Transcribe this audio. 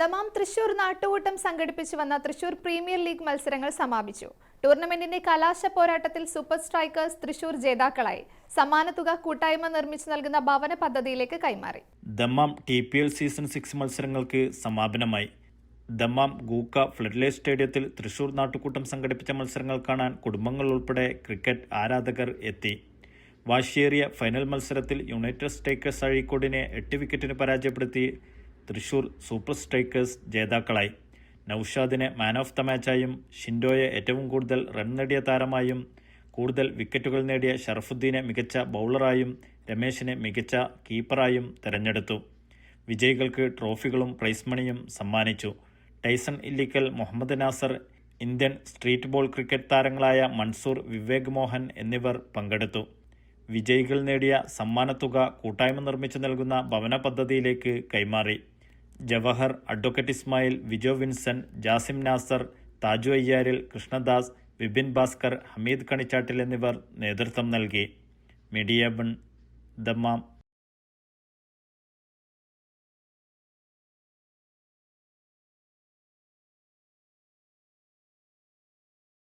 Dammam Thrissur നാട്ടുകൂട്ടം സംഘടിപ്പിച്ചു വന്ന Thrissur premier league മത്സരങ്ങൾ സമാപിച്ചു. ടൂർണമെന്റിന്റെ കലാശ പോരാട്ടത്തിൽ സൂപ്പർ സ്ട്രൈക്കേഴ്സ് തൃശൂർ ജേതാക്കളായി. സമ്മാനത്തുക കൂട്ടായ്മ നിർമ്മിച്ചു നൽകുന്ന ഭവന പദ്ധതിയിലേക്ക് കൈമാറി. Dammam T P L season six മത്സരങ്ങൾക്ക് സമാപനമായി. ദമ്മാം ഗൂക്ക ഫ്ലഡ്ലൈറ്റ് സ്റ്റേഡിയത്തിൽ തൃശൂർ നാട്ടുകൂട്ടം സംഘടിപ്പിച്ച മത്സരങ്ങൾ കാണാൻ കുടുംബങ്ങൾ ഉൾപ്പെടെ ക്രിക്കറ്റ് ആരാധകർ എത്തി. വാശിയേറിയ ഫൈനൽ മത്സരത്തിൽ യുണൈറ്റഡ് സ്റ്റേക്കേഴ്സ് അഴീക്കോടിനെ എട്ട് വിക്കറ്റിന് പരാജയപ്പെടുത്തി തൃശൂർ സൂപ്പർ സ്ട്രൈക്കേഴ്സ് ജേതാക്കളായി. നൌഷാദിനെ മാൻ ഓഫ് ദ മാച്ചായും ഷിൻഡോയെ ഏറ്റവും കൂടുതൽ റൺ നേടിയ താരമായും കൂടുതൽ വിക്കറ്റുകൾ നേടിയ ഷറഫുദ്ദീനെ മികച്ച ബൗളറായും രമേശിനെ മികച്ച കീപ്പറായും തെരഞ്ഞെടുത്തു. വിജയികൾക്ക് ട്രോഫികളും പ്രൈസ് മണിയും സമ്മാനിച്ചു. Tyson Illikkal Muhammad Nasar Indian street ball cricket താരങ്ങളായ മൻസൂർ വിവേക് മോഹൻ എന്നിവർ പങ്കെടുത്തു. വിജയികൾ നേടിയ സമ്മാനത്തുക കൂട്ടായ്മ നിർമ്മിച്ചു നൽകുന്ന ഭവന പദ്ധതിയിലേക്ക് കൈമാറി. ജവഹർ അഡ്വക്കേറ്റ് ഇസ്മായിൽ വിജോ വിൻസൻ ജാസിം നാസർ താജു അയ്യാരിൽ കൃഷ്ണദാസ് വിപിൻ ഭാസ്കർ ഹമീദ് കണിച്ചാട്ടിൽ എന്നിവർ നേതൃത്വം നൽകി. Media One Dammam.